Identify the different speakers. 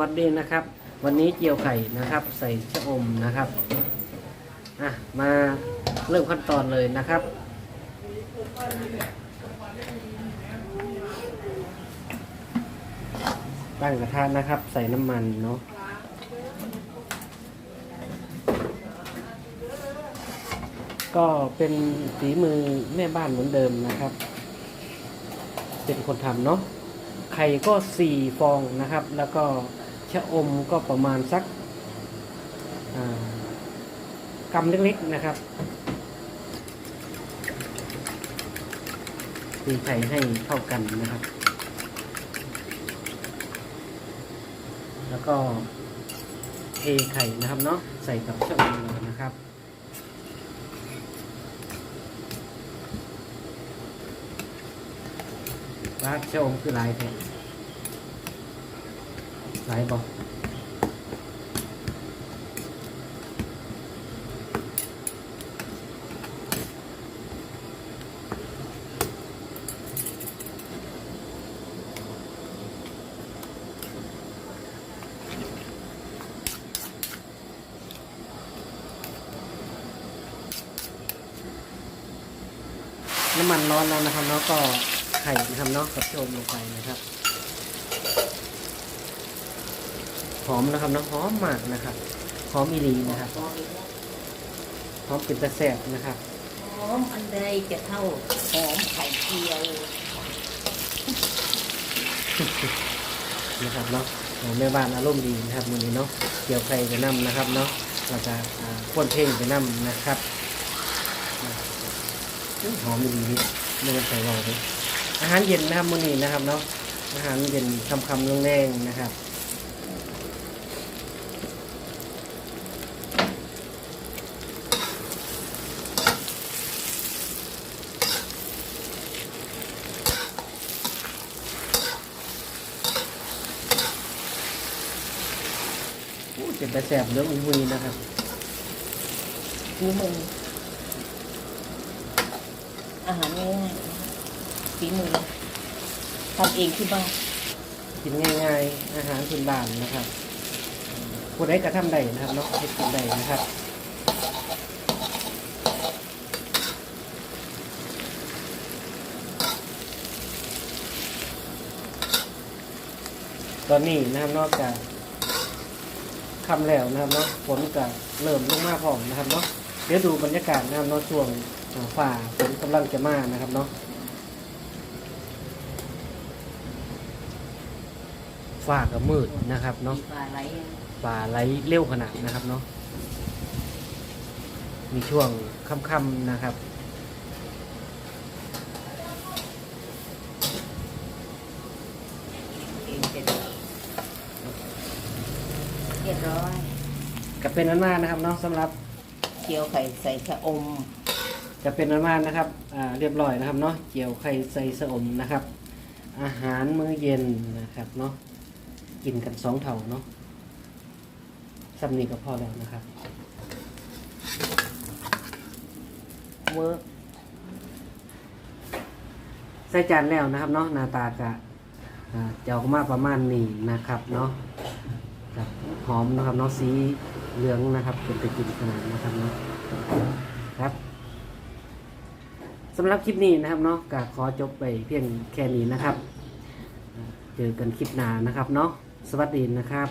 Speaker 1: วัสดีนะครับ วันนี้เจียวไข่นะครับ ใส่ชะอมนะครับอะมาเริ่มขั้นตอนเลยนะครับ ตั้งกระทะนะครับ ใส่น้ำมันเนาะก็เป็นฝีมือแม่บ้านเหมือนเดิมนะครับ เป็นคนทำเนาะไข่ก็สี่ฟองนะครับ แล้วก็ ชะอมก็ประมาณสักอ่ากำเล็กๆนะครับ ตีไข่ให้เข้ากันนะครับ แล้วก็เทไข่นะครับเนาะใส่กับชะอมนะครับร้านชะอมคือลายแทน ลายบอกน้ำมันร้อนแล้วนะครับแล้วก็ไข่นะครับเนาะกับชะอมลงไปนะครับ หอมนะครับเนาะหอมมากนะครับหอมอีหลีนะครับหอมเป็นตะแสบนะครับ
Speaker 2: หอมอันใดจะเท่าหอมไข่เจียว
Speaker 1: นะครับเนาะอ่าแม่บ้านอารมณ์ดีนะครับมือนี้เนาะเกี่ยวไข่จะนำนะครับเนาะเราจะอ่าข้นเพ่งจะนำนะครับอ่าหอมอีหลีนี่ไม่ต้องใส่เราเลยอาหารเย็นนะครับมือนี้นะครับเนาะอาหารเย็นคำคำๆแรงๆนะครับ เจ็บแต่แสบเรื่องอุ้ยนะครับ
Speaker 2: ฝีมืออาหารง่ายๆฝีมือทำเองที่บ้าน
Speaker 1: กินง่าย ๆ อาหารพื้นบ้านนะครับผู้ใดกระทำได้นะครับเนาะเฮ็ดกินได้นะครับตอนนี้นะครับนอกจาก คำแล้วนะครับเนาะฝนก็เริ่มลงมาพร้อมนะครับเนาะเดี๋ยวดูบรรยากาศนะครับเนาะช่วงฝ่าฝนกำลังจะมานะครับเนาะฝ่าก็มืดนะครับเนาะ
Speaker 2: ปลาไหล
Speaker 1: ป่าไหลเร็วขนาดนะครับเนาะมีช่วงค่ำๆนะครับ
Speaker 2: เองจะได้เรี ยบร้อย
Speaker 1: ก็เป็นอันมากนะครับเนาะสำหรับ
Speaker 2: เจียวไข่ใส่ชะอม
Speaker 1: จะเป็นอันมากนะครับอ่าเรียบร้อยนะครับเนาะเจียวไข่ใส่สะอมนะครับ อาหารมื้อเย็นนะครับเนาะกินกันสองเท่าเนาะสำนีก็พอแล้วนะครับ
Speaker 2: เวิร์ก
Speaker 1: ใส่จานแล้วนะครับเนาะหน้าตากะอ่าจะออกมาประมาณนี้นะครับเนาะ ครับหอมนะครับเนาะสีเหลืองนะครับเป็นไปกินขนาดนะครับเนาะครับสำหรับคลิปนี้นะครับเนาะก็ขอจบไปเพียงแค่นี้นะครับ เจอกันคลิปหน้านะครับเนาะสวัสดีนะครับ